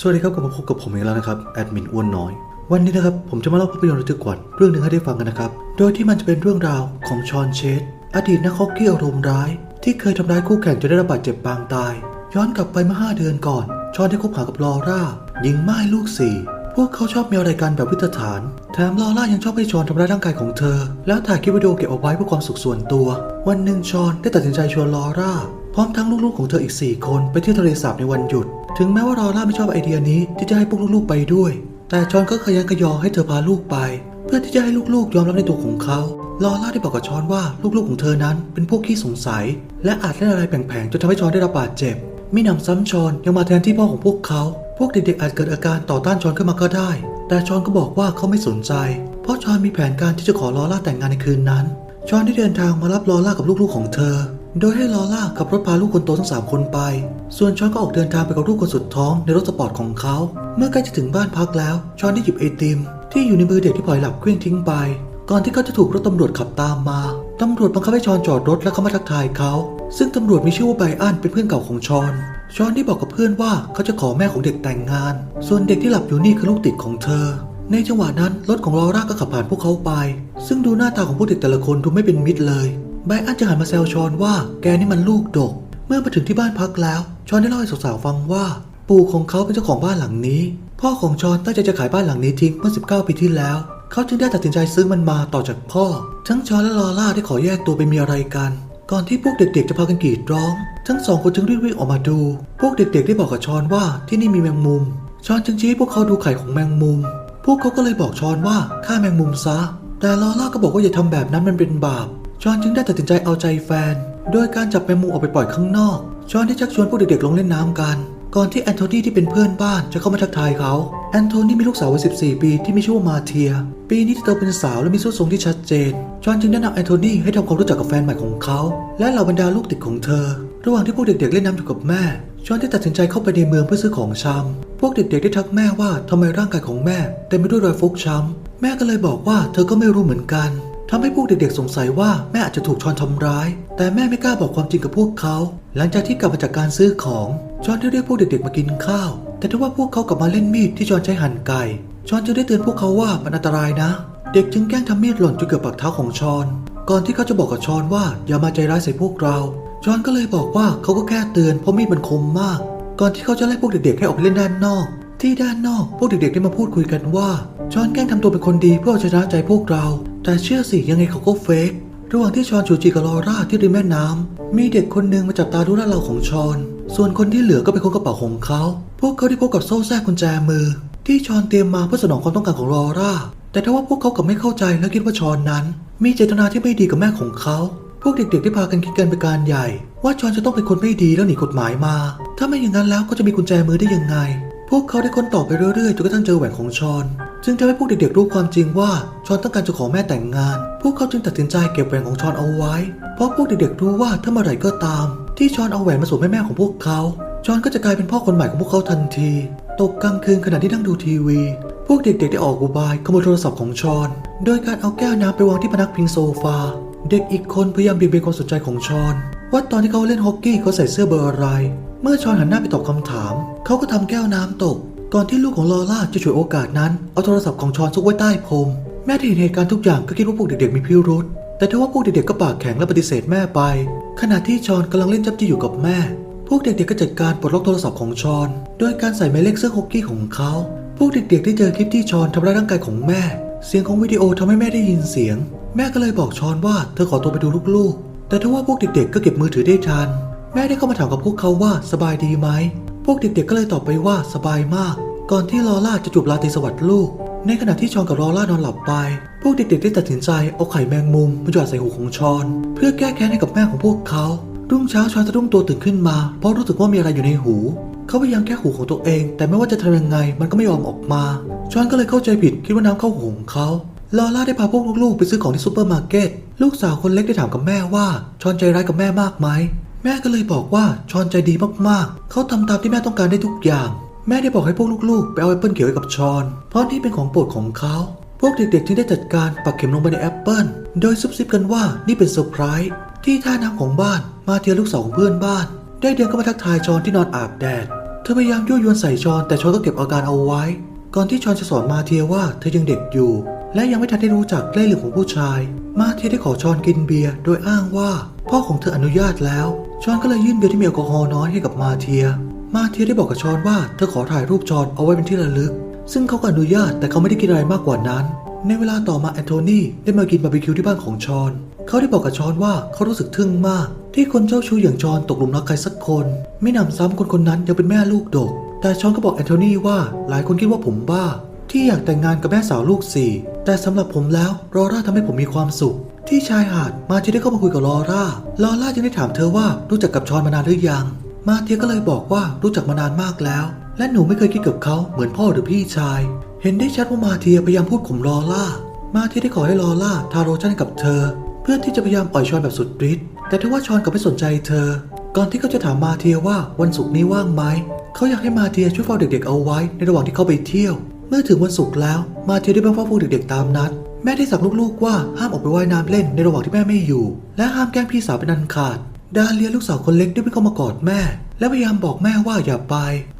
สวัสดีครับกลับมาพบกับผมอีกแล้วนะครับแอดมินอ้วนน้อย วันนี้นะครับผมจะมาเล่าภาพยนตร์ระทึกขวัญเรื่องหนึ่งให้ได้ฟังกันนะครับ โดยที่มันจะเป็นเรื่องราวของชอนเชสอดีตนักฮอกกี้อารมณ์ร้าย ที่เคยทำร้ายคู่แข่งจนได้รับบาดเจ็บปางตาย ย้อนกลับไปเมื่อ5เดือนก่อน ชอนได้คบหากับลอร่าหญิงม่ลูกสี่พวกเขาชอบมีอะไรกันแบบวิตฐาน แถมลอร่ายังชอบให้ชอนทำร้ายร่างกายของเธอ แล้วถ่ายคลิปวิดีโอเก็บเอาไว้เพื่อความสุขส่วนตัว วันหนึ่งชอนได้ตัดสินใจชวนลอร่าพร้อมทั้งลูกๆของเธออีก 4 คนไปเที่ยวทะเลสาบในวันหยุด ถึงแม้ว่าลอร่าไม่ชอบไอเดียนี้ที่จะให้พวกลูกๆไปด้วย แต่ชอนก็ขยันขยอให้เธอพาลูกไป เพื่อที่จะให้ลูกๆ ยอมรับในตัวของเขาลอร่าได้บอกกับชอนว่าลูกๆของเธอนั้นเป็นพวกขี้สงสัย และอาจเล่นอะไรแผลงๆจนทำให้ชอนได้รับบาดเจ็บมิหนำซ้ำชอนยังมาแทนที่พ่อของพวกเขา พวกเด็กๆอาจเกิดอาการต่อต้านชอนขึ้นมาก็ได้ แต่ชอนก็บอกว่าเขาไม่สนใจ เพราะชอนมีแผนการที่จะขอลอล่าแต่งงานในคืนนั้น ชอนได้เดินทางมารับลอล่ากับลูกๆของเธอ โดยให้ลอล่าขับรถพาลูกคนโตทั้งสามคนไป ส่วนชอนก็ออกเดินทางไปกับลูกคนสุดท้องในรถสปอร์ตของเขา เมื่อใกล้จะถึงบ้านพักแล้ว ชอนได้หยิบไอติม ที่อยู่ในมือเด็กที่ปล่อยหลับเคลื่องทิ้งไป ก่อนที่เขาจะถูกรถตำรวจขับตามมา ตำรวจบังคับให้ชอนจอดรถและเข้ามาทักทายเขา ซึ่งตำรวจมีชื่อว่าไบอันเป็นเพื่อนเก่าของชอน ชอนได้บอกกับเพื่อนว่าเขาจะขอแม่ของเด็กแต่งงาน ส่วนเด็กที่หลับอยู่นี่คือลูกติดของเธอ ในจังหวะนั้นรถของลอร่าก็ขับผ่านพวกเขาไป ซึ่งดูหน้าตาของพวกเด็กแต่ละคนดูไม่เป็นมิตรเลย ไบอันจะหันมาแซวชอนว่าแกนี่มันลูกดก เมื่อมาถึงที่บ้านพักแล้ว ชอนได้เล่าให้สาวๆฟังว่า ปู่ของเขาเป็นเจ้าของบ้านหลังนี้ พ่อของชอนตั้งใจจะขายบ้านหลังนี้ทิ้งเมื่อ 19 ปีที่แล้ว เขาจึงได้ตัดสินใจซื้อมันมาต่อจากพ่อ ทั้งชอนและลอล่าได้ขอแยกตัวไปมีอะไรกัน ก่อนที่พวกเด็กๆจะพากันกรีดร้อง ทั้งสองคนจึงรีบวิ่งออกมาดู พวกเด็กๆ ได้บอกกับชอนว่าที่นี่มีแมงมุม ชอนจึงชี้ให้พวกเขาดูไข่ของแมงมุม พวกเขาก็เลยบอกชอนว่าฆ่าแมงมุมซะ แต่ลอล่าก็บอกว่าอย่าทำแบบนั้นมันเป็นบาป ชอนจึงได้ตัดสินใจเอาใจแฟน โดยการจับแมงมุมออกไปปล่อยข้างนอกชอนได้ชักชวนพวกเด็กๆลงเล่นน้ำกัน ก่อนที่แอนโทนีที่เป็นเพื่อนบ้านจะเข้ามาทักทายเขา แอนโทนีมีลูกสาววัย 14 ปีที่มีชื่อว่ามาเทีย ปีนี้เธอเป็นสาวและมีส่วนทรงที่ชัดเจนชอนจึงแนะนำแอนโทนีให้ทำความรู้จักกับแฟนใหม่ของเขา และเหล่าบรรดาลูกติดของเธอ ระหว่างที่พวกเด็กๆเล่นน้ำอยู่กับแม่ชอนได้ตัดสินใจเข้าไปในเมืองเพื่อซื้อของชำพวกเด็กๆได้ทักแม่ว่าทำไมร่างกายของแม่เต็มไปด้วยรอยฟกช้ำแม่ก็เลยบอกว่าเธอก็ไม่รู้เหมือนกัน ทำให้พวกเด็กๆสงสัยว่าแม่อาจจะถูกชอนทำร้าย แต่แม่ไม่กล้าบอกความจริงกับพวกเขา หลังจากที่กลับมาจากการซื้อของชอนได้เรียกพวกเด็กๆมากินข้าว แต่ทว่าพวกเขากลับมาเล่นมีดที่ชอนใช้หั่นไก่ชอนจึงได้เตือนพวกเขาว่ามันอันตรายนะ เด็กจึงแกล้งทำมีดหล่นจนเกือบปักเท้าของชอน ก่อนที่เขาจะบอกกับชอนว่าอย่ามาใจร้ายใส่พวกเรา ชอนก็เลยบอกว่าเขาก็แค่เตือนเพราะมีดมันคมมาก ก่อนที่เขาจะไล่พวกเด็กๆให้ออกไปเล่นด้านนอก ที่ด้านนอกพวกเด็กๆได้มาพูดคุยกันว่า ชอนแกล้งทำตัวเป็นคนดีเพื่อเอาชนะใจพวกเรา แต่เชื่อสิยังไงเขาก็เฟกระหว่างที่ชอนจูจีกับลอร่าที่ริมแม่น้ำมีเด็กคนหนึ่งมาจับตาดูลาดเราของชอน ส่วนคนที่เหลือก็เป็นคนกระเป๋าของเขา พวกเขาได้พบกับโซ่แทรกกุญแจมือ ที่ชอนเตรียมมาเพื่อสนองความต้องการของลอร่า แต่ทว่าพวกเขากลับไม่เข้าใจและคิดว่าชอนนั้น มีเจตนาที่ไม่ดีกับแม่ของเขา พวกเด็กๆได้พากันคิดกันเป็นการใหญ่ ว่าชอนจะต้องเป็นคนไม่ดีแล้วหนีกฎหมายมา ถ้าไม่อย่างนั้นแล้วก็จะมีกุญแจมือได้ยังไง พวกเขาได้ค้นต่อไปเรื่อยๆจนกระทั่งเจอแหวนของชอน จึงทำให้พวกเด็กๆรู้ความจริงว่าชอนต้องการจะขอแม่แต่งงาน พวกเขาจึงตัดสินใจเก็บแหวนของชอนเอาไว้ เพราะพวกเด็กๆรู้ว่าถ้าเมื่อไหร่ก็ตาม ที่ชอนเอาแหวนมาสวมให้แม่ของพวกเขาชอนก็จะกลายเป็นพ่อคนใหม่ของพวกเขาทันที ตกกลางคืนขณะที่นั่งดูทีวี พวกเด็กๆได้ออกอุบายขโมยโทรศัพท์ของชอน โดยการเอาแก้วน้ำไปวางที่พนักพิงโซฟา เด็กอีกคนพยายามเบี่ยงเบนความสนใจของชอน ว่าตอนที่เขาเล่นฮอกกี้เขาใส่เสื้อเบอร์อะไร เมื่อชอนหันหน้าไปตอบคำถาม เขาก็ทำแก้วน้ำตก ก่อนที่ลูกของลอล่าจะฉวยโอกาสนั้น เอาโทรศัพท์ของชอนซุกไว้ใต้พรมแม่ที่เห็นเหตุการณ์ทุกอย่างก็คิดว่าพวกเด็กๆมีพิรุษแต่ทว่าพวกเด็กๆก็ปากแข็งและปฏิเสธแม่ไป ขณะที่ชอนกำลังเล่นจับจี้อยู่กับแม่ พวกเด็กๆก็จัดการปลดล็อกโทรศัพท์ของชอน โดยการใส่หมายเลขเสื้อฮอกกี้ของเขา พวกเด็กๆได้เจอคลิปที่ชอนทำร้ายร่างกายของแม่ เสียงของวิดีโอทำให้แม่ได้ยินเสียง แม่ก็เลยบอกชอนว่าเธอขอตัวไปดูลูกๆ แต่ทว่าพวกเด็กๆก็เก็บมือถือได้ทัน แม่ได้เข้ามาถามกับพวกเขาว่าสบายดีไหม พวกเด็กๆก็เลยตอบไปว่าสบายมาก ก่อนที่ลอล่าจะจูบลาตีสวัสดิ์ลูก ในขณะที่ชอนกับลอล่านอนหลับไป พวกเด็กๆได้ตัดสินใจเอาไข่แมงมุมมาหยอดใส่หูของชอน เพื่อแก้แค้นให้กับแม่ของพวกเขา รุ่งเช้าชอนสะดุ้งตัวตื่นขึ้นมา เพราะรู้สึกว่ามีอะไรอยู่ในหู เขาพยายามแก้หูของตัวเอง แต่ไม่ว่าจะทำยังไงมันก็ไม่ยอมออกมา ชอนก็เลยเข้าใจผิดคิดว่าน้ำเข้าหูของเขาลอล่าได้พาพวกลูกๆไปซื้อของที่ซูเปอร์มาร์เก็ต ลูกสาวคนเล็กได้ถามกับแม่ว่า ชอนใจร้ายกับแม่มากไหม แม่ก็เลยบอกว่าชอนใจดีมากๆ เขาทำตามที่แม่ต้องการได้ทุกอย่าง แม่ได้บอกให้พวกลูกๆ ไปเอาแอปเปิลเขียวให้กับชอน เพราะนี่เป็นของโปรดของเขา พวกเด็กๆจึงได้จัดการปักเข็มลงไปในแอปเปิลโดยซุบซิบกันว่านี่เป็นเซอร์ไพรส์ที่ท่าน้ำของบ้านมาเทียลูกสาวของเพื่อนบ้าน ได้เดินเข้ามาทักทายชอนที่นอนอาบแดด เธอพยายามยั่วยวนใส่ชอนแต่ชอนก็เก็บอาการเอาไว้ ก่อนที่ชอนจะสอนมาเทียว่าเธอยังเด็กอยู่ และยังไม่ทันได้รู้จักเล่ห์เหลี่ยมของผู้ชาย มาเทียได้ขอชอนกินเบียร์โดยอ้างว่า พ่อของเธออนุญาตแล้ว ชอนก็เลยยื่นเบียร์ที่มีแอลกอฮอล์น้อยให้กับมาเทีย มาเทียได้บอกกับชอนว่าเธอขอถ่ายรูปชอนเอาไว้เป็นที่ระลึก ซึ่งเขาก็อนุญาตแต่เขาไม่ได้คิดอะไรมากกว่านั้น ในเวลาต่อมาแอนโทนีได้มากินบาร์บีคิวที่บ้านของชอน เขาได้บอกกับชอนว่าเขารู้สึกทึ่งมาก ที่คนเจ้าชู้อย่างชอนตกหลุมรักใครสักคน ไม่นำซ้ำคนคนนั้นยังเป็นแม่ลูกดก แต่ชอนก็บอกแอนโทนีว่าหลายคนคิดว่าผมบ้า ที่อยากแต่งงานกับแม่สาวลูกสี่แต่สำหรับผมแล้วลอร่าทำให้ผมมีความสุข ที่ชายหาดมาเทียได้เข้ามาคุยกับลอร่าลอร่าจึงได้ถามเธอว่ารู้จักกับชอนมานานหรือยัง มาเทียก็เลยบอกว่ารู้จักมานานมากแล้ว และหนูไม่เคยคิดกับเขาเหมือนพ่อหรือพี่ชาย เห็นได้ชัดว่ามาเทียพยายามพูดข่มลอร่า มาเทียได้ขอให้ลอร่าทาโลชั่นกับเธอ เพื่อที่จะพยายามอ่อยชอนแบบสุดฤทธิ์แต่ทว่าชอนกลับไม่สนใจเธอ ก่อนที่เขาจะถามมาเทียว่าวันศุกร์นี้ว่างไหมเขาอยากให้มาเทียช่วยเฝ้าเด็กๆเอาไว้ในระหว่างที่เขาไปเที่ยว เมื่อถึงวันศุกร์แล้วมาเทียได้ไปเฝ้าพวกเด็กๆตามนัด แม่ได้สั่งลูกๆว่าห้ามออกไปว่ายน้ำเล่นในระหว่างที่แม่ไม่อยู่ และห้ามแกล้งพี่สาวเป็นอันขาด ดาเลียลูกสาวคนเล็กได้วิ่งเข้ามากอดแม่ และพยายามบอกแม่ว่าอย่าไป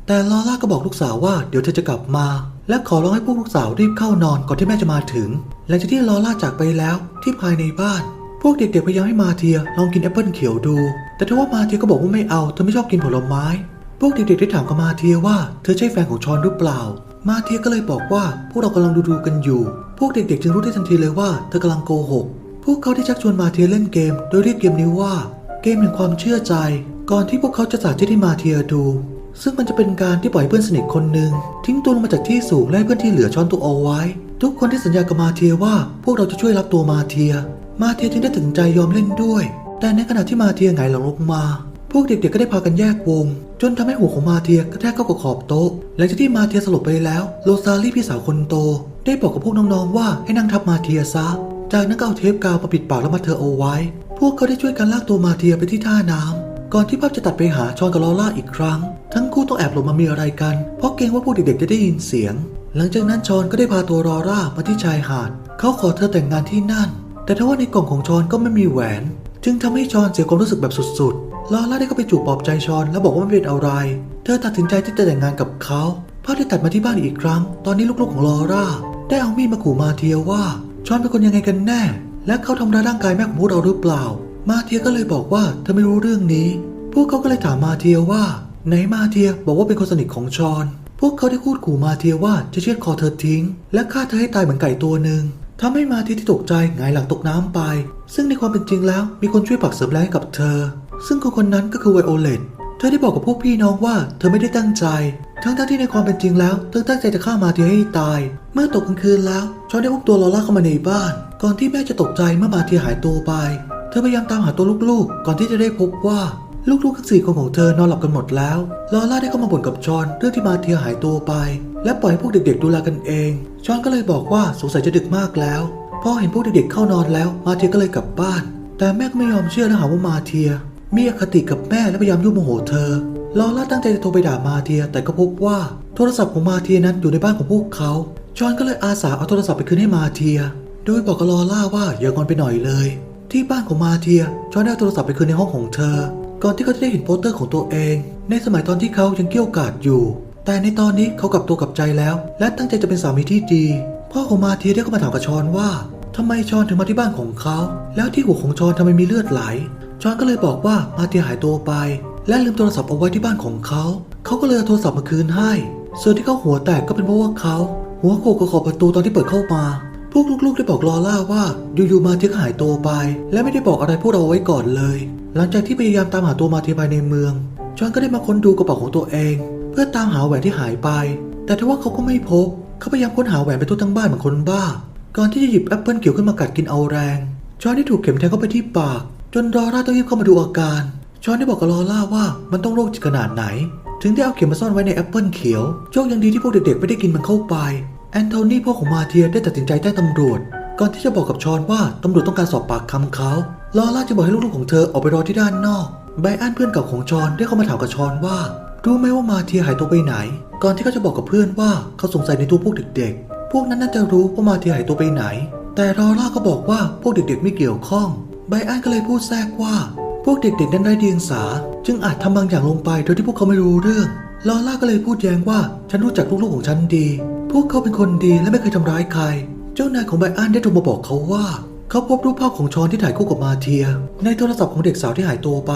แต่ลอล่าก็บอกลูกสาวว่าเดี๋ยวเธอจะกลับมา และขอร้องให้พวกลูกสาวรีบเข้านอนก่อนที่แม่จะมาถึง หลังจากที่ลอล่าจากไปแล้วที่ภายในบ้าน พวกเด็กๆพยายามให้มาเทียลองกินแอปเปิลเขียวดู แต่ทว่ามาเทียก็บอกว่าไม่เอาเธอไม่ชอบกินผลไม้ พวกเด็กๆได้ถามกับมาเทียว่าเธอใช่แฟนของชอนหรือเปล่า มาเทียก็เลยบอกว่าพวกเรากำลังดูดูๆกันอยู่ พวกเด็กๆจึงรู้ได้ทันทีเลยว่าเธอกำลังโกหก พวกเขาได้ชักชวนมาเทียเล่นเกม โดยเรียกเกมนี้ว่า เกมแห่งความเชื่อใจ ก่อนที่พวกเขาจะสาธิตให้มาเทียดู ซึ่งมันจะเป็นการที่ปล่อยเพื่อนสนิทคนหนึ่งทิ้งตัวลงมาจากที่สูงและเพื่อนที่เหลือช้อนตัวเอาไว้ ทุกคนได้สัญญากับมาเทียว่า พวกเราจะช่วยรับตัวมาเทีย มาเทียจึงได้ตัดสินใจยอมเล่นด้วย แต่ในขณะที่มาเทียหงหลังลงมา พวกเด็กๆก็ได้พากันแยกวง จนทำให้หัวของมาเทียกระแทกเข้ากับขอบโต๊ะ หลังจากที่มาเทียสลบไปแล้ว โรซาลี่พี่สาวคนโต ได้บอกกับพวกน้องๆว่าให้นั่งทับมาเทียซะ จากนั้นก็เอาเทปกาวมาปิดปากแล้วมัดเธอเอาไว้ พวกเขาได้ช่วยกันลากตัวมาเทียไปที่ท่าน้ำก่อนที่ภาพจะตัดไปหาชอนกับลอล่าอีกครั้ง ทั้งคู่ต้องแอบหลบมามีอะไรกัน เพราะเกรงว่าพวกเด็กๆจะได้ยินเสียง หลังจากนั้นชอนก็ได้พาตัวลอล่ามาที่ชายหาด เขาขอเธอแต่งงานที่นั่น แต่ทว่าในกล่องของชอนก็ไม่มีแหวน จึงทำให้ชอนเสียความรู้สึกแบบสุดๆ ลอล่าได้เข้าไปจูบปลอบใจชอน แล้วบอกว่าไม่เป็นอะไร เธอตัดสินใจที่จะแต่งงานกับเขาภาพได้ตัดมาที่บ้านอีกครั้ง ตอนนี้ลูกๆของลอร่า ได้เอามีดมาขู่มาเทียว่า ชอนเป็นคนยังไงกันแน่ และเขาทำร้ายร่างกายแม่ของพวกเราหรือเปล่า มาเทียก็เลยบอกว่าเธอไม่รู้เรื่องนี้ พวกเขาก็เลยถามมาเทียว่าไหนมาเทียบอกว่าเป็นคนสนิทของชอน พวกเขาได้พูดขู่มาเทียว่าจะเชือดคอเธอทิ้ง และฆ่าเธอให้ตายเหมือนไก่ตัวหนึ่งทำให้มาเทียที่ตกใจหงายหลังตกน้ำไป ซึ่งในความเป็นจริงแล้วมีคนช่วยปักเสริมแรงให้กับเธอ ซึ่งคนคนนั้นก็คือไวโอเลตเธอได้บอกกับพวกพี่น้องว่าเธอไม่ได้ตั้งใจ ทั้งๆที่ในความเป็นจริงแล้ว เธอตั้งใจจะฆ่ามาเทียให้ตาย เมื่อตกกลางคืนแล้วชอนได้อุ้มตัวลอล่าเข้ามาในบ้าน ก่อนที่แม่จะตกใจเมื่อมาเทียหายตัวไป เธอพยายามตามหาตัวลูกๆ ก่อนที่จะได้พบว่าลูกๆทั้งสี่คนของเธอนอนหลับกันหมดแล้ว ลอล่าได้เข้ามาบ่นกับจอนเรื่องที่มาเทียหายตัวไป และปล่อยให้พวกเด็กๆดูแลกันเอง จอนก็เลยบอกว่าสงสัยจะดึกมากแล้วพอเห็นพวกเด็กๆเข้านอนแล้ว มาเทียก็เลยกลับบ้าน แต่แม่ก็ไม่ยอมเชื่อและหาว่ามาเทีย มีอคติกับแม่และพยายามยุ่งโมโหเธอลอล่าตั้งใจจะโทรไปด่ามาเทีย แต่ก็พบว่าโทรศัพท์ของมาเทียนั้นอยู่ในบ้านของพวกเขาจอนก็เลยอาสาเอาโทรศัพท์ไปคืนให้มาเทีย โดยบอกกับลอล่าว่าอย่างอนไปหน่อยเลย ที่บ้านของมาเทียจอนได้เอาโทรศัพท์ไปคืนในห้องของเธอ ก่อนที่เขาจะได้เห็นโปสเตอร์ของตัวเอง ในสมัยตอนที่เขายังเกี้ยวกาดอยู่ แต่ในตอนนี้เขากลับตัวกลับใจแล้ว และตั้งใจจะเป็นสามีที่ดี พ่อของมาเทียได้เข้ามาถามกับชอนว่าทำไมชอนถึงมาที่บ้านของเขา แล้วที่หัวของชอนทำไมมีเลือดไหล ชอนก็เลยบอกว่ามาเทียหายตัวไป และลืมโทรศัพท์เอาไว้ที่บ้านของเขา เขาก็เลยเอาโทรศัพท์มาคืนให้ ส่วนที่เขาหัวแตกก็เป็นเพราะว่าเขา หัวโขกกับขอบประตูตอนที่เปิดเข้ามาพวกลูกๆได้บอกลอล่าว่าอยู่ๆมาเทียหายตัวไป และไม่ได้บอกอะไรพวกเราเอาไว้ก่อนเลย หลังจากที่พยายามตามหาตัวมาเทียภายในเมือง จอนก็ได้มาค้นดูกระเป๋าของตัวเอง เพื่อตามหาแหวนที่หายไป แต่ทว่าเขาก็ไม่พบ เขาพยายามค้นหาแหวนไปทั่วทั้งบ้านเหมือนคนบ้า ก่อนที่จะหยิบแอปเปิลเขียวขึ้นมากัดกินเอาแรง จอนได้ถูกเข็มแทงเข้าไปที่ปาก จนลอร่าต้องรีบเข้ามาดูอาการจอนได้บอกกับลอร่าว่ามันต้องโรคจิตขนาดไหน ถึงได้เอาเข็มมาซ่อนไว้ในแอปเปิลเขียว โชคยังดีที่พวกเด็กๆไม่ได้กินมันเข้าไป แอนโทนีพ่อของมาเทียได้ตัดสินใจแจ้งตำรวจ ก่อนที่จะบอกกับชอนว่าตำรวจต้องการสอบปากคำเขาลอร่าจะบอกให้ลูกๆของเธอออกไปรอที่ด้านนอก ไบอันเพื่อนเก่าของชอนได้เข้ามาถามกับชอนว่า รู้ไหมว่ามาเทียหายตัวไปไหน ก่อนที่เขาจะบอกกับเพื่อนว่าเขาสงสัยในตัวพวกเด็กๆ พวกนั้นน่าจะรู้ว่ามาเทียหายตัวไปไหน แต่ลอร่าก็บอกว่าพวกเด็กๆไม่เกี่ยวข้อง ไบอันก็เลยพูดแทรกว่า พวกเด็กๆนั้นไร้เดียงสา จึงอาจทำบางอย่างลงไปโดยที่พวกเขาไม่รู้เรื่อง ลอร่าก็เลยพูดแย้งว่า ฉันรู้จักลูกๆของฉันดี พวกเขาเป็นคนดีและไม่เคยทำร้ายใคร เจ้านายของไบอันได้โทรมาบอกเขาว่า เขาพบรูปภาพของชอนที่ถ่ายคู่กับมาเทีย ในโทรศัพท์ของเด็กสาวที่หายตัวไป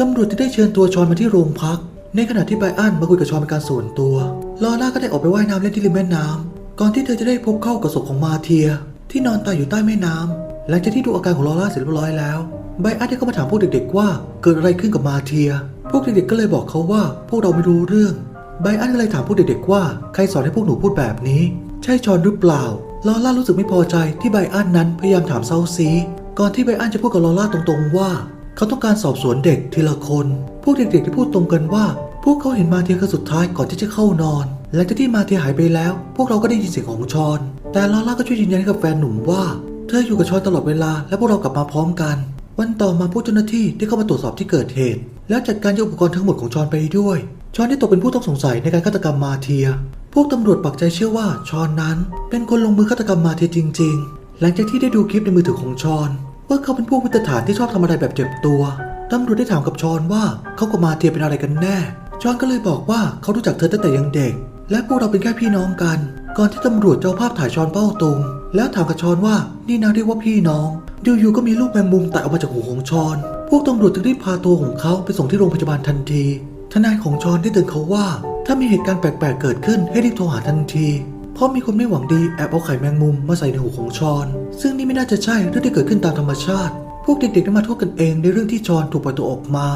ตำรวจที่ได้เชิญตัวชอนมาที่โรงพัก ในขณะที่ไบอันมาคุยกับชอนเป็นการส่วนตัว ลอร่าก็ได้ออกไปว่ายน้ำเล่นที่ริมแม่น้ำก่อนที่เธอจะได้พบเข้ากับศพของมาเทีย ที่นอนตายอยู่ใต้แม่น้ำ หลังจากที่ดูอาการของลอร่าเสร็จเรียบร้อยแล้วไบอันได้เข้ามาถามพวกเด็กๆว่าเกิดอะไรขึ้นกับมาเทีย พวกเด็กๆก็เลยบอกเขาว่าพวกเราไม่รู้เรื่องไบอันก็เลยถามพวกเด็กๆว่าใครสอนให้พวกหนูพูดแบบนี้ ใช่ชอนหรือเปล่า ลอร่ารู้สึกไม่พอใจที่ไบอันนั้นพยายามถามเซาซี ก่อนที่ไบอันจะพูดกับลอร่าตรงๆว่า เขาต้องการสอบสวนเด็กทีละคน พวกเด็กๆที่พูดตรงกันว่า พวกเขาเห็นมาเทียครั้งสุดท้ายก่อนที่จะเข้านอน หลังจากที่มาเทียหายไปแล้ว พวกเราก็ได้ยินเสียงของชอน แต่ลอร่าก็ช่วยยืนยันให้กับแฟนหนุ่มว่า เธออยู่กับชอนตลอดเวลาและพวกเรากลับมาพร้อมกัน วันต่อมาผู้เจ้าหน้าที่ได้เข้ามาตรวจสอบที่เกิดเหตุ แล้วจัดการยกอุปกรณ์ทั้งหมดของชอนไปด้วย ชอนได้ตกเป็นผู้ต้องสงสัยในการฆาตกรรมมาเทีย พวกตำรวจปักใจเชื่อว่าชอนนั้น เป็นคนลงมือฆาตกรรมมาเทียจริง ๆ หลังจากที่ได้ดูคลิปในมือถือของชอนว่าเขาเป็นพวกวิตฐานที่ชอบทำอะไรแบบเจ็บตัวตำรวจได้ถามกับชอนว่าเขากับมาเทียเป็นอะไรกันแน่ ชอนก็เลยบอกว่าเขารู้จักเธอตั้งแต่ยังเด็ก และพวกเราเป็นแค่พี่น้องกัน ก่อนที่ตำรวจจะเอาภาพถ่ายชอนเป้าตุง แล้วถามกับชอนว่านี่นาเรียกว่าพี่น้องอยู่ๆก็มีลูกแมงมุมแตกออกมาจากหูของชอน พวกตำรวจจึงรีบพาตัวของเขาไปส่งที่โรงพยาบาลทันที ทนายของชอนได้เตือนเขาว่า ถ้ามีเหตุการณ์แปลกๆเกิดขึ้นให้รีบโทรหาทันที เพราะมีคนไม่หวังดีแอบเอาไข่แมงมุมมาใส่ในหูของชอน ซึ่งนี่ไม่น่าจะใช่เรื่องที่เกิดขึ้นตามธรรมชาติ พวกเด็กๆได้มาโทษกันเองในเรื่องที่ชอนถูกปล่อยตัวออกมา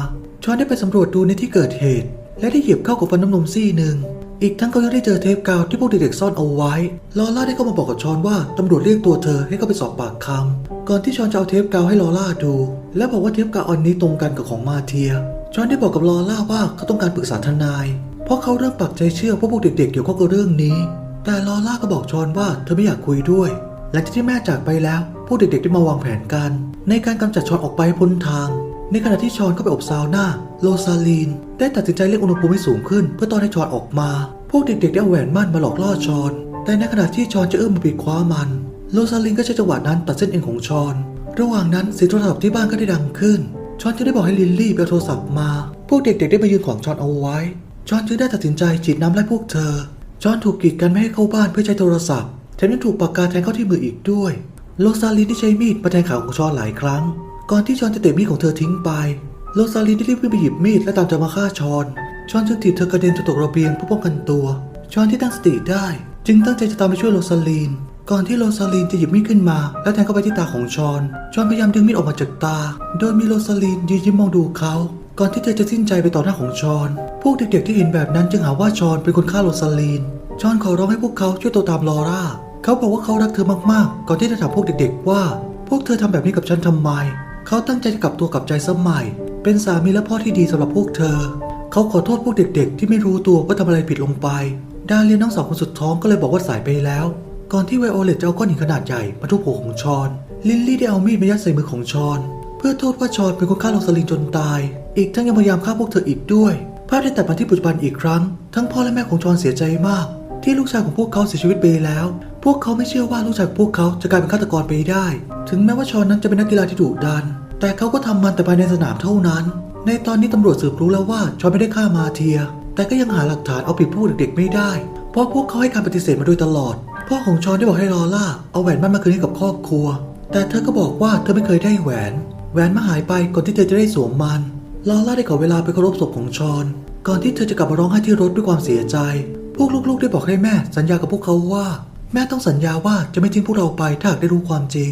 ชอนได้ไปสำรวจดูในที่เกิดเหตุ และได้เหยียบเข้ากับฟันน้ำนมซี่หนึ่ง อีกทั้งเขายังได้เจอเทปกาวที่พวกเด็กๆซ่อนเอาไว้ ลอร่าได้เข้ามาบอกกับชอนว่าตำรวจเรียกตัวเธอให้เข้าไปสอบปากคำก่อนที่ชอนจะเอาเทปกาวให้ลอร่าดู และบอกว่าเทปกาวอันนี้ตรงกันกับของมาเทีย ชอนได้บอกกับลอร่าว่าเขาต้องการปรึกษาทนาย เพราะเขาเริ่มปักใจเชื่อว่าพวกเด็กๆเกี่ยวข้องกับเรื่องนี้ แต่ลอร่าก็บอกชอนว่าเธอไม่อยากคุยด้วยหลังจากที่แม่จากไปแล้วพวกเด็กๆได้มาวางแผนกัน ในการกำจัดชอนออกไปพ้นทาง ในขณะที่ชอนเข้าไปอบซาวน่าโลซาลีน ได้ตัดสินใจเรียกอุณหภูมิให้สูงขึ้น เพื่อต้อนให้ชอนออกมา พวกเด็กๆได้เอาแหวนมั่นมาหลอกล่อชอน แต่ในขณะที่ชอนจะเอื้อมมาปิดคว้ามัน โลซาลีนก็ใช้จังหวะนั้นตัดเส้นเอ็นของชอน ระหว่างนั้นเสียงโทรศัพท์ที่บ้านก็ได้ดังขึ้น ชอนจึงได้บอกให้ลิลลี่ไปเอาโทรศัพท์มา พวกเด็กๆ ได้มายืนขวางชอนเอาไว้ ชอนจึงได้ตัดสินใจฉีดน้ำไล่พวกเธอ ชอนถูกกีดกันไม่ให้เข้าบ้านเพื่อใช้โทรศัพท์แถมยังถูกปากกาแทงเข้าที่มืออีกด้วย โลซาลินได้ใช้มีดมาแทงขาของชอนหลายครั้ง ก่อนที่ชอนจะเตะมีดของเธอทิ้งไปโลซาลินได้รีบวิ่งไปหยิบมีดและตามจะมาฆ่าชอน ชอนจึงถีบเธอกระเด็นจนตกระเบียงเพื่อป้องกันตัว ชอนที่ตั้งสติได้ จึงตั้งใจจะตามไปช่วยโลซาลิน ก่อนที่โลซาลินจะหยิบมีดขึ้นมา แล้วแทงเข้าไปที่ตาของชอน ชอนพยายามดึงมีดออกมาจากตา โดยมีโลซาลินยืนยิ้มมองดูเขา ก่อนที่เธอจะสิ้นใจไปต่อหน้าของชอน พวกเด็กๆที่เห็นแบบนั้นจึงหาว่าชอนเป็นคนฆ่าโลซาลีนชอนขอร้องให้พวกเขาช่วยตัวตามลอร่า เขาบอกว่าเขารักเธอมากๆ ก่อนที่จะถามพวกเด็ก ๆ ว่า พวกเธอทำแบบนี้กับฉันทำไม เขาตั้งใจจะกลับตัวกลับใจสมัย เป็นสามีและพ่อที่ดีสำหรับพวกเธอ เขาขอโทษพวกเด็กๆ ที่ไม่รู้ตัวว่าทำอะไรผิดลงไป ดาเลียนน้องสาวคนสุดท้องก็เลยบอกว่าสายไปแล้ว ก่อนที่ไวโอเลตจะเอาก้อนหินขนาดใหญ่มาทุบหัวของชอน ลิลลี่ได้เอามีดมายัดใส่มือของชอน เพื่อโทษว่าชอนเป็นคนฆ่าโรสลินจนตาย อีกทั้งยังพยายามฆ่าพวกเธออีกด้วยภาพได้ตัดมาที่ปัจจุบันอีกครั้ง ทั้งพ่อและแม่ของชอนเสียใจมาก ที่ลูกชายของพวกเขาเสียชีวิตไปแล้ว พวกเขาไม่เชื่อว่าลูกชายของพวกเขาจะกลายเป็นฆาตกรไปได้ ถึงแม้ว่าชอนนั้นจะเป็นนักกีฬาที่ดุดัน แต่เขาก็ทำมันแต่ภายในสนามเท่านั้น ในตอนนี้ตำรวจสืบรู้แล้วว่าชอนไม่ได้ฆ่ามาเทีย แต่ก็ยังหาหลักฐานเอาผิดพวกเด็กๆไม่ได้ เพราะพวกเขาให้การปฏิเสธมาโดยตลอด พ่อของชอนได้บอกให้ลอล่าเอาแหวนมั่นมาคืนให้กับครอบครัว แต่เธอก็บอกว่าเธอไม่เคยได้แหวน แหวนมาหายไปก่อนที่เธอจะได้สวมมันลอล่าได้ขอเวลาไปเคารพศพของชอน ก่อนที่เธอจะกลับมาร้องไห้ที่รถด้วยความเสียใจ พวกลูกๆ ได้บอกให้แม่สัญญากับพวกเขาว่า แม่ต้องสัญญาว่าจะไม่ทิ้งพวกเราไปถ้าหากได้รู้ความจริง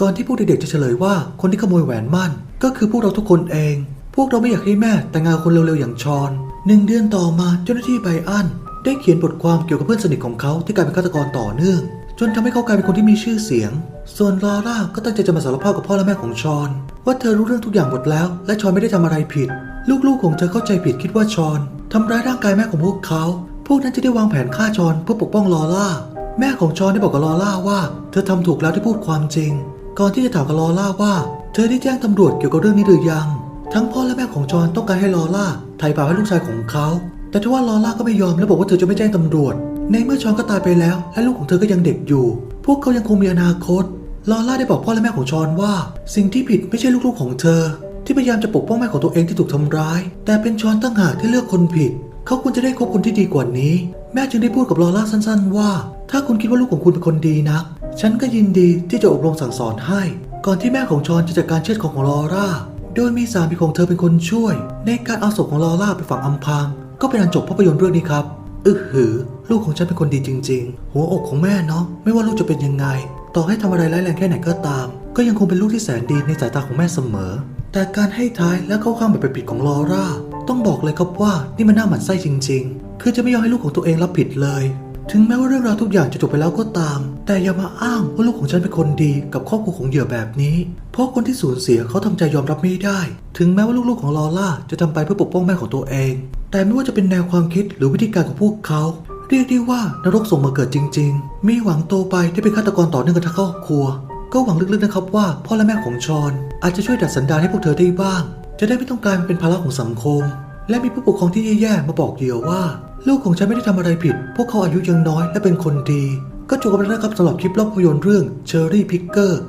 ก่อนที่พวกเด็กๆจะเฉลยว่าคนที่ขโมยแหวนมั่น ก็คือพวกเราทุกคนเอง พวกเราไม่อยากให้แม่แต่งงานคนเร็วๆอย่างชอนหนึ่งเดือนต่อมาเจ้าหน้าที่ไบอันได้เขียนบทความเกี่ยวกับเพื่อนสนิทของเขาที่กลายเป็นฆาตกรต่อเนื่อง จนทำให้เขากลายเป็นคนที่มีชื่อเสียง ส่วนลอร่าก็ตั้งใจจะมาสารภาพกับพ่อและแม่ของชอน ว่าเธอรู้เรื่องทุกอย่างหมดแล้ว และชอนไม่ได้ทำอะไรผิด ลูกๆของเธอเข้าใจผิดคิดว่าชอนทำร้ายร่างกายแม่ของพวกเขา พวกนั้นจะได้วางแผนฆ่าชอนเพื่อปกป้องลอร่า แม่ของชอนได้บอกกับลอร่าว่า เธอทำถูกแล้วที่พูดความจริง ก่อนที่จะถามกับลอร่าว่า เธอได้แจ้งตำรวจเกี่ยวกับเรื่องนี้หรือยัง ทั้งพ่อและแม่ของจอนต้องการให้ลอร่าไถ่บาปให้ลูกชายของเขา แต่ทว่าลอร่าก็ไม่ยอมและบอกว่าเธอจะไม่แจ้งตำรวจ ในเมื่อชอนก็ตายไปแล้ว และลูกของเธอก็ยังเด็กอยู่ พวกเขายังคงมีอนาคต ลอร่าได้บอกพ่อและแม่ของชอนว่า สิ่งที่ผิดไม่ใช่ลูกๆของเธอ ที่พยายามจะปกป้องแม่ของตัวเองที่ถูกทำร้าย แต่เป็นชอนตั้งหากที่เลือกคนผิด เขาควรจะได้คบคนที่ดีกว่านี้ แม่จึงได้พูดกับลอร่าสั้น ๆ ว่า ถ้าคุณคิดว่าลูกของคุณเป็นคนดีนัก ฉันก็ยินดีที่จะอบรมสั่งสอนให้ ก่อนที่แม่ของชอนจะจัดการเชือดคองของลอร่า โดยมีสามีของเธอเป็นคนช่วย ในการเอาศพของลอร่าไปฝังอำพรางก็เป็นอันจบภาพยนตร์เรื่องนี้ครับอึหือ ลูกของฉันเป็นคนดีจริง ๆ หัวอกของแม่เนาะไม่ว่าลูกจะเป็นยังไง ต่อให้ทำอะไรร้ายแรงแค่ไหนก็ตาม ก็ยังคงเป็นลูกที่แสนดีในสายตาของแม่เสมอ แต่การให้ท้ายและเข้าข้างแบบผิดๆของลอร่า ต้องบอกเลยครับว่านี่มันน่าหมั่นไส้จริง ๆ คือจะไม่ยอมให้ลูกของตัวเองรับผิดเลย ถึงแม้ว่าเรื่องราวทุกอย่างจะจบไปแล้วก็ตาม แต่อย่ามาอ้างว่าลูกของฉันเป็นคนดีกับครอบครัวของเหยื่อแบบนี้ เพราะคนที่สูญเสียเขาทำใจยอมรับไม่ได้ ถึงแม้ว่าลูกๆของลอล่าจะทำไปเพื่อปกป้องแม่ของตัวเอง แต่ไม่ว่าจะเป็นแนวความคิดหรือวิธีการของพวกเขาเรียกได้ว่านรกส่งมาเกิดจริง ๆ มีหวังโตไปได้เป็นฆาตกรต่อเนื่องกันทั้งครอบครัว ก็หวังลึกๆนะครับว่าพ่อและแม่ของชอนอาจจะช่วยดัดสันดานให้พวกเธอได้บ้าง จะได้ไม่ต้องกลายมาเป็นภาระของสังคม และมีผู้ปกครองที่แย่ๆมาบอกเหยื่อว่า ลูกของฉันไม่ได้ทำอะไรผิด พวกเขาอายุยังน้อยและเป็นคนดี ก็จบกันแล้วนะครับสำหรับคลิปล่าภาพยนตร์เรื่องเชอรี่พิกเกอร์